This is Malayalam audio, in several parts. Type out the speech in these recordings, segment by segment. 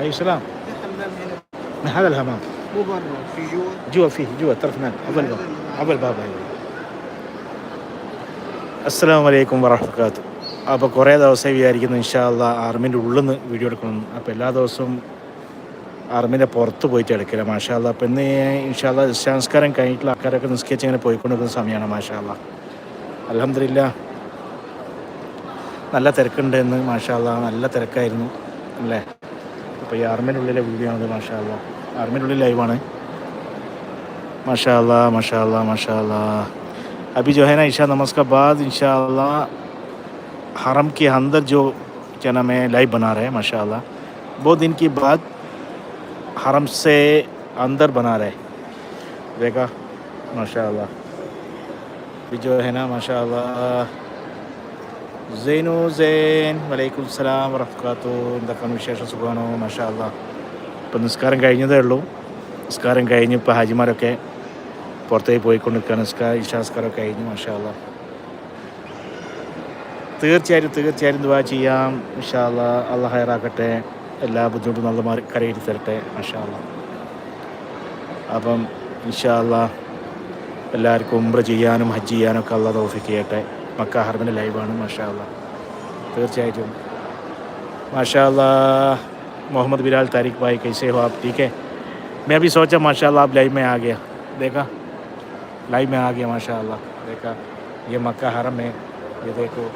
أي سلام في حمام هنا من هذا الهمام مو برا في جوا جوا فيه جوا طرف هناك عبر الباب عبر الباب أيوة അസ്സാം വലൈക്കും വറഹ്മത്തുള്ളാഹി അപ്പോൾ കുറേ ദിവസമായി വിചാരിക്കുന്നു ഇൻഷാല്ല ആർമിൻ്റെ ഉള്ളിൽ നിന്ന് വീഡിയോ എടുക്കണം അപ്പോൾ എല്ലാ ദിവസവും ആർമിൻ്റെ പുറത്ത് പോയിട്ട് എടുക്കില്ല മാഷാല്ല അപ്പോൾ ഇന്ന് ഇൻഷാല്ല സംസ്കാരം കഴിഞ്ഞിട്ടുള്ള ആൾക്കാരൊക്കെ നിസ്കരിച്ച് ഇങ്ങനെ പോയിക്കൊണ്ടിരിക്കുന്ന സമയമാണ് മാഷാല്ല അലഹമില്ല നല്ല തിരക്കുണ്ട് ഇന്ന് മാഷാല്ല നല്ല തിരക്കായിരുന്നു അല്ലേ അപ്പോൾ ഈ ആർമിൻ്റെ വീഡിയോ ആണത് മാഷാല്ല ആർമിൻ്റെ ലൈവാണ് മാഷാല്ല മാഷാല്ല ابھی جو ہے نا عشاء نماز کا بعد انشاءاللہ حرم کے اندر جو کیا نام ہے لائیو بنا رہے ہیں ماشاءاللہ بہت دن کی بعد حرم سے اندر بنا رہے دیکھا ماشاءاللہ جو ہے نا ماشاءاللہ സൈനു സൈൻ. വലൈക്കും സലാം വറഹ്മത്തുള്ളാഹി എന്തൊക്കെയാണ് വിശേഷം? സുഖമാണോ? മഷാല്ല ഇപ്പം നിസ്കാരം കഴിഞ്ഞതേ ഉള്ളൂ. നിസ്കാരം കഴിഞ്ഞ് ഇപ്പോൾ ഹാജിമാരൊക്കെ പുറത്തേക്ക് പോയിക്കൊണ്ട് നിൽക്കുകയാണ് നിസ്കാര ഇഷാസ്കാരമൊക്കെ കഴിഞ്ഞു മഷാല്ല തീർച്ചയായിട്ടും തീർച്ചയായിട്ടും ദുവാ ചെയ്യാം. മഷാല്ല അള്ള ഹയറാക്കട്ടെ എല്ലാ ബുദ്ധിമുട്ടും നല്ല മാറി കരയിട്ട് തരട്ടെ മഷാല്ല അപ്പം ഇഷാല്ല എല്ലാവർക്കും ഉംറ ചെയ്യാനും ഹജ്ജ് ചെയ്യാനും ഒക്കെ അള്ള തോഫിക്ക് ചെയ്യട്ടെ. മക്ക ഹർബിൻ്റെ ലൈവാണ് മാഷാല്ല തീർച്ചയായിട്ടും. മാഷാല്ല محمد بلال طارق بھائی کیسے ہو آپ ٹھیک ہے میں بھی سوچا ماشاء اللہ آپ لائی میں آ گیا دیکھا لائیو میں آ گیا ماشاء اللہ دیکھا یہ مکہ حرم ہے یہ دیکھو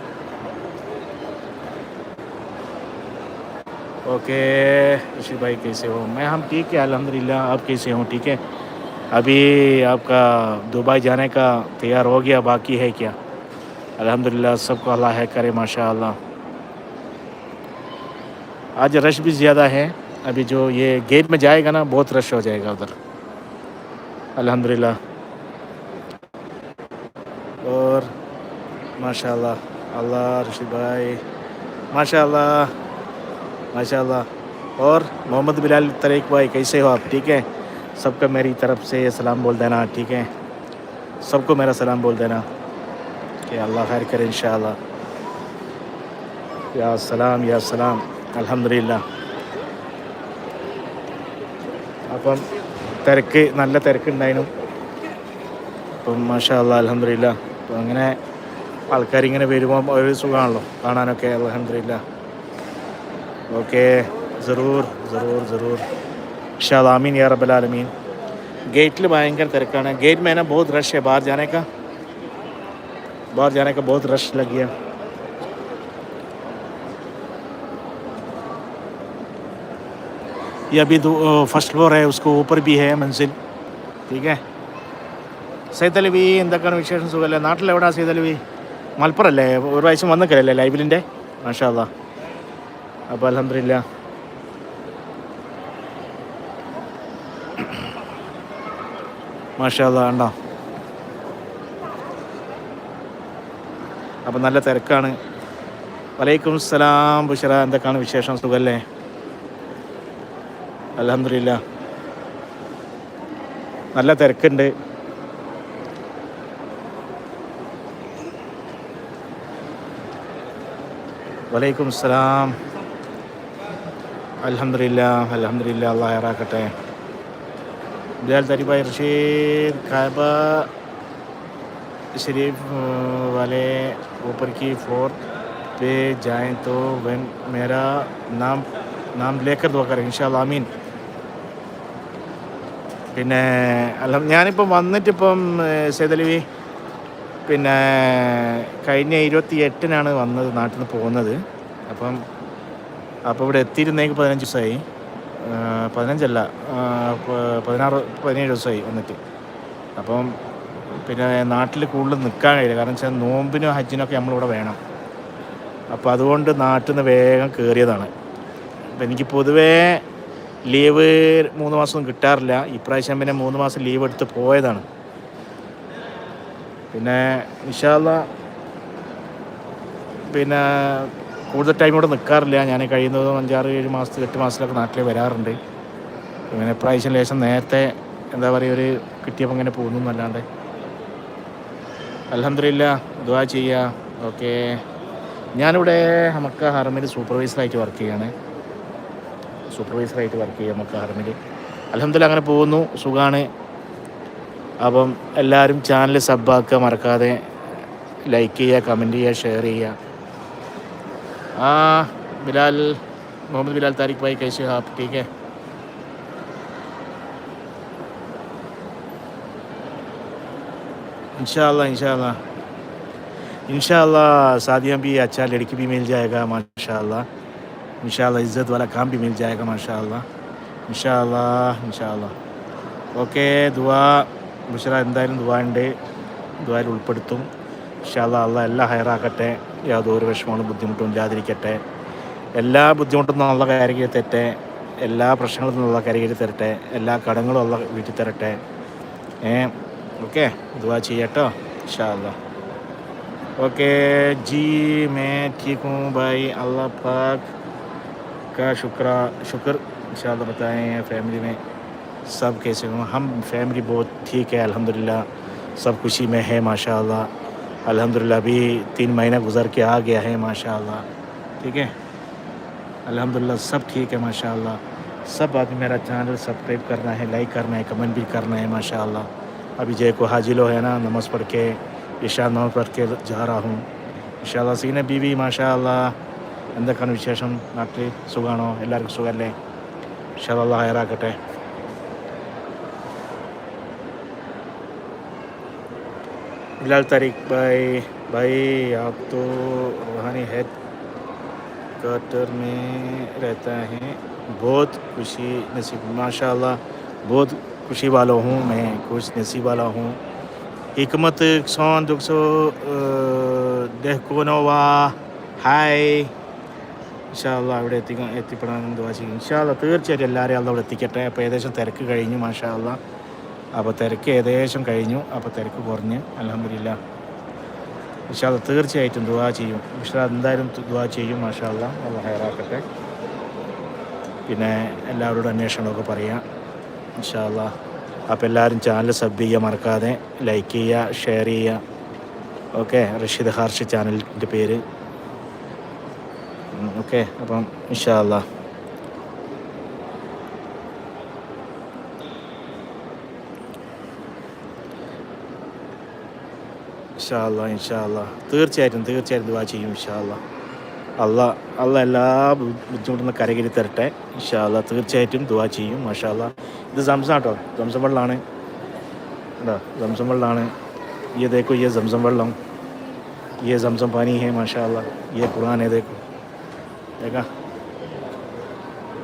اوکے رشید بھائی کیسے ہو میں ہم ٹھیک ہے الحمدللہ آپ کیسے ہوں ٹھیک ہے ابھی آپ کا دبئی جانے کا تیار ہو گیا باقی ہے کیا الحمدللہ، سب کو اللہ ہے، کرے ماشاء اللہ آج رش بھی زیادہ ہے۔ ابھی جو یہ گیٹ میں جائے گا نا، بہت رش ہو جائے گا ادھر۔ الحمدللہ۔ اور ماشاء اللہ اللہ رشید بھائی۔ ماشاء اللہ ماشاء اللہ اور محمد بلال طریق بھائی، کیسے ہو آپ؟ ٹھیک ہے سب کا میری طرف سے سلام بول دینا، ٹھیک ہے سب کو میرا سلام بول دینا۔ ഓക്കെ അള്ളാഹ് ഹരിക്കര ഇൻഷാല്ല യാ സലാം യാ സലാം. അലഹമില്ല അപ്പം തിരക്ക് നല്ല തിരക്കുണ്ടായിരുന്നു അപ്പം മാഷാ അല്ലാ അലഹമില്ല അപ്പം അങ്ങനെ ആൾക്കാരിങ്ങനെ വരുമ്പോൾ ഒരു സുഖമാണല്ലോ കാണാനൊക്കെ അലഹമില്ല ഓക്കെ ജറൂർ ജറൂർ ജറൂർ ഷാദാമീൻ യാ റബലാലമീൻ ഗേറ്റിൽ ഭയങ്കര തിരക്കാണ്. ഗേറ്റ് മേന ബഹുത് റഷ് ഹെ ബാർ ജാനേക്കാ. बाहर जाने का बहुत रश लग गया ये अभी दो ഫസ്റ്റ് ഫ്ലോർ है उसको ऊपर भी है मंजिल ठीक है സൈതലവി എന്തൊക്കെയാണ് വിശേഷം സുഖമല്ലേ നാട്ടിലെവിടാ സൈതലവി മലപ്പുറല്ലേ ഒരു പ്രാവശ്യം വന്നിക്കലല്ലേ ലൈവിലിൻ്റെ മാഷാല്ല അപ്പോൾ അലഹമില്ല മാഷാല്ല ഉണ്ടോ അപ്പം നല്ല തിരക്കാണ്. വലൈക്കും സലാം ബുഷറ എന്തൊക്കെയാണ് വിശേഷം? സുഖല്ലേ? അലഹമില്ല നല്ല തിരക്കുണ്ട്. വലൈക്കും സലാം. അലഹമില്ല അലഹമില്ല അള്ളാഹ് ഹയറാക്കട്ടെ ബിലാൽ തരിബായി റഷീദ് കാബ शरीफ वाले ऊपर की फ्लोर पे जाएं तो वन मेरा नाम നാം ലേക്കർ നോക്കാം ഇൻഷാല്ല ആമീൻ പിന്നെ അല്ല ഞാനിപ്പം വന്നിട്ടിപ്പം സേതലവി പിന്നെ കഴിഞ്ഞ ഇരുപത്തി എട്ടിനാണ് വന്നത് നാട്ടിൽ നിന്ന് പോകുന്നത് അപ്പം അപ്പോൾ ഇവിടെ എത്തിയിരുന്നേക്ക് പതിനഞ്ച് ദിവസമായി പതിനഞ്ചല്ല പതിനാറ് പതിനേഴ് ദിവസമായി വന്നിട്ട് അപ്പം പിന്നെ നാട്ടിൽ കൂടുതൽ നിൽക്കാൻ കഴിയില്ല. കാരണം വെച്ചാൽ നോമ്പിനും ഹജ്ജിനൊക്കെ നമ്മളിവിടെ വേണം. അപ്പോൾ അതുകൊണ്ട് നാട്ടിൽ നിന്ന് വേഗം കയറിയതാണ് അപ്പം എനിക്ക് പൊതുവേ ലീവ് മൂന്ന് മാസമൊന്നും കിട്ടാറില്ല. ഇപ്രാവശ്യം പിന്നെ മൂന്ന് മാസം ലീവ് എടുത്ത് പോയതാണ്. പിന്നെ വിശാല പിന്നെ കൂടുതൽ ടൈം ഇവിടെ നിൽക്കാറില്ല ഞാൻ കഴിയുന്നതും അഞ്ചാറ് ഏഴ് മാസത്തിൽ എട്ട് മാസത്തിലൊക്കെ നാട്ടിൽ വരാറുണ്ട്. പിന്നെ ഇപ്രാവശ്യം ലേശം നേരത്തെ എന്താ പറയുക ഒരു കിട്ടിയപ്പോൾ ഇങ്ങനെ പോകുന്നു എന്നല്ലാണ്ട്. അലഹദില്ല ദുവാ ചെയ്യുക ഓക്കെ. ഞാനിവിടെ നമുക്ക് ഹറമിൽ സൂപ്പർവൈസറായിട്ട് വർക്ക് ചെയ്യാണ്. സൂപ്പർവൈസറായിട്ട് വർക്ക് ചെയ്യുക നമുക്ക് ഹർമിൽ അലഹദില്ല അങ്ങനെ പോകുന്നു. സുഖമാണ് അപ്പം എല്ലാവരും ചാനൽ സബ്ബാക്കുക മറക്കാതെ ലൈക്ക് ചെയ്യുക കമന്റ് ചെയ്യുക ഷെയർ ചെയ്യുക ആ ബിലാൽ മുഹമ്മദ് ബിലാൽ താരിഖ് ഭായി കൈശ് ഹാപ്പ് ടീക്കേ ठीक है इंशाल्लाह इंशाल्लाह इंशाल्लाह शादियाँ भी अच्छा लड़की भी मिल जाएगा माशाल्लाह इंशाल्लाह इज़्ज़त वाला काम भी मिल जाएगा माशाल्लाह इंशाल्लाह इंशाल्लाह ഓക്കെ ദുവാ ബുഷറ എന്തായാലും ദുവാ ഉണ്ട് ദുവായിൽ ഉൾപ്പെടുത്തും ഇൻഷാല്ല അല്ല എല്ലാം ഹയറാക്കട്ടെ യാതൊരു വിഷമങ്ങളും ബുദ്ധിമുട്ടും ഇല്ലാതിരിക്കട്ടെ എല്ലാ ബുദ്ധിമുട്ടും നല്ല കരകയിൽ തരട്ടെ എല്ലാ പ്രശ്നങ്ങളും നല്ല കരകയിൽ തരട്ടെ എല്ലാ കടങ്ങളും ഉള്ള വീട്ടിൽ തരട്ടെ ഏ اوکے دعا ఓకే ان شاء انشاءاللہ اوکے جی میں ٹھیک ہوں بھائی اللہ پاک کا شکرہ شکر انشاءاللہ بتائیں فیملی میں سب کیسے ہوں ہم فیملی بہت ٹھیک ہے الحمدللہ سب خوشی میں ہے ماشاءاللہ الحمدللہ ابھی تین مہینہ گزر کے آ گیا ہے ماشاءاللہ ٹھیک ہے الحمدللہ سب ٹھیک ہے ماشاءاللہ سب آدمی میرا چینل سبسکرائب کرنا ہے لائک کرنا ہے کمنٹ بھی کرنا ہے ماشاءاللہ ابھی جے کو حاجی لو ہے نا، نماز پڑھ کے، عشاء نماز پڑھ کے جا رہا ہوں۔ ఇన్షాల్లా సీనే బీవీ మాషాల్లా اللہ విశేషం నాకు సుగాణో ఎల్లారికం సుగల్లే ఇన్షాల్లా ہے بلال طارق بھائی بھائی آپ تو روحانی ہیلتھ کوارٹر میں رہتا ہے بہت خوشی نصیب ماشاء اللہ بہت खुशी वाला हूँ मैं खुश नसीब वाला हूँ ഹിക്മത്ത് സോൺ ദുക്സോ ദഹ്കുനോവാ ഹായ് ഇൻഷാല്ല അവിടെ എത്തിക്കാൻ എത്തിപ്പെടാൻ ദുവാ ചെയ്യും ഇൻഷാല്ല തീർച്ചയായിട്ടും എല്ലാവരെയും അല്ല അവിടെ എത്തിക്കട്ടെ അപ്പോൾ ഏകദേശം തിരക്ക് കഴിഞ്ഞു മാഷാല്ല അപ്പോൾ തിരക്ക് ഏകദേശം കഴിഞ്ഞു അപ്പോൾ തിരക്ക് കുറഞ്ഞ് അലഹമില്ല ഇൻഷാല്ല തീർച്ചയായിട്ടും ദുവാ ചെയ്യും ഇൻഷാ എന്തായാലും ദുവാ ചെയ്യും മാഷാല്ല അത് ഹയറാക്കട്ടെ പിന്നെ എല്ലാവരോടും അന്വേഷണമൊക്കെ പറയാം ഇൻഷാല്ല അപ്പോൾ എല്ലാവരും ചാനൽ സബ് ചെയ്യുക മറക്കാതെ ലൈക്ക് ചെയ്യുക ഷെയർ ചെയ്യുക ഓക്കെ റഷീദ് ഹാർഷ് ചാനലിന്റെ പേര്. ഓക്കെ അപ്പം ഇൻഷാല്ല ഇൻഷാല്ല ഇൻഷാല്ല തീർച്ചയായിട്ടും തീർച്ചയായിട്ടും ദുവാ ചെയ്യും ഇൻഷാല്ല അല്ല. അല്ല എല്ലാ ബുദ്ധിമുട്ടും കരകിരി തരട്ടെ ഇൻഷാല്ല തീർച്ചയായിട്ടും ദുവാ ചെയ്യും മാഷാല്ല ഇത് സംസം കേട്ടോ സംസം لانے കേട്ടോ സംസം لانے یہ دیکھو یہ زمزم ورلم یہ زمزم پانی ہے ماشاء اللہ یہ قرآن ہے دیکھو دیکھا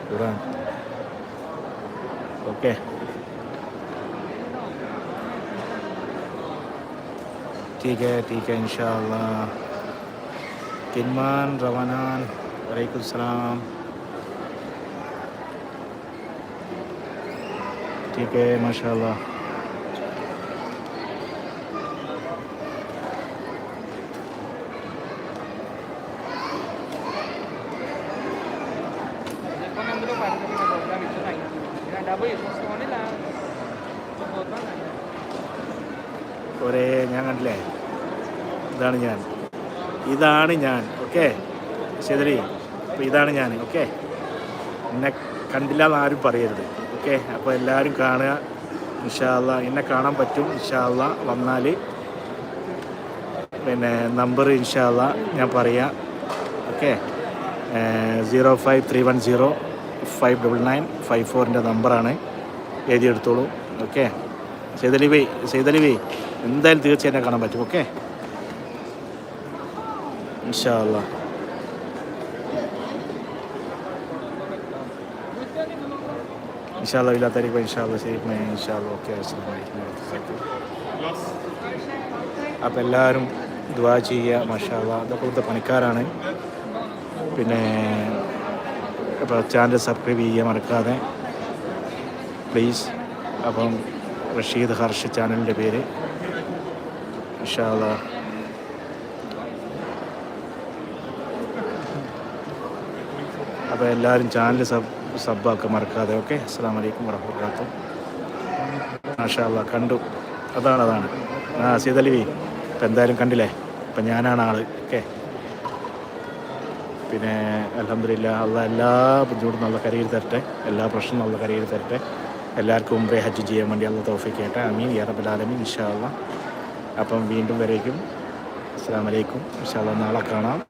قرآن اوکے ٹھیک ہے ٹھیک ہے انشاءاللہ کنمان روانان وعلیکم السلام nila. है माशाल्लाह। ഒരേ ഞാൻ കണ്ടില്ലേ? ഇതാണ് ഞാൻ. ഇതാണ് ഞാൻ ഓക്കെ? ശരി ഇതാണ് ഞാൻ ഓക്കെ? എന്നെ കണ്ടില്ല എന്ന് ആരും പറയരുത്. ഓക്കെ അപ്പോൾ എല്ലാവരും കാണുക. ഇൻഷാല്ല എന്നെ കാണാൻ പറ്റും ഇൻഷാല്ല വന്നാൽ പിന്നെ നമ്പർ ഇൻഷാല്ല ഞാൻ പറയാം. Okay zero five three one zero five double nine five ഫോറിന്റെ നമ്പറാണ്. എഴുതിയെടുത്തോളൂ. ഓക്കെ സൈതലിവി സൈതലിവി എന്തായാലും തീർച്ചയായിട്ടും കാണാൻ പറ്റും. ഓക്കെ. ഇൻഷാല്ല ഇൻഷാല്ല ഇല്ലാ താരീഖ് ഇൻഷാല്ല ശരി ഇൻഷാല്ല ഓക്കെ അപ്പോൾ എല്ലാവരും ദുവാ ചെയ്യുക മഷാല അതൊക്കെ ഇവിടുത്തെ പണിക്കാരാണ് പിന്നെ അപ്പോൾ ചാനൽ സബ്സ്ക്രൈബ് ചെയ്യുക മറക്കാതെ പ്ലീസ് അപ്പം റഷീദ് ഹർഷ് ചാനലിന്റെ പേര്. ഇൻഷാല്ല അപ്പോൾ എല്ലാവരും ചാനൽ സബ് സബ്ബാക്കുക മറക്കാതെ ഓക്കെ? അസ്സാം വലൈക്കും വറഹമത്തുള്ളാഹി മാഷാല്ല കണ്ടു. അതാണ് അതാണ്. ആ സീതലിവി ഇപ്പം എന്തായാലും കണ്ടില്ലേ? ഇപ്പം ഞാനാണ് ആൾ ഓക്കെ? പിന്നെ അലഹമില്ല അള്ള എല്ലാ ബുദ്ധിമുട്ടും നല്ല കരയിൽ തരട്ടെ. എല്ലാ പ്രശ്നവും നല്ല കരയിൽ തരട്ടെ. എല്ലാവർക്കും മുമ്പേ ഹജ്ജ് ചെയ്യാൻ വേണ്ടി അള്ള തോഫിക്കട്ടെ. അമീൻ യാറബലാലമീൻ അള്ളാ. അപ്പം വീണ്ടും വരേക്കും. അസ്സാം വലൈക്കും അള്ളാ നാളെ കാണാം.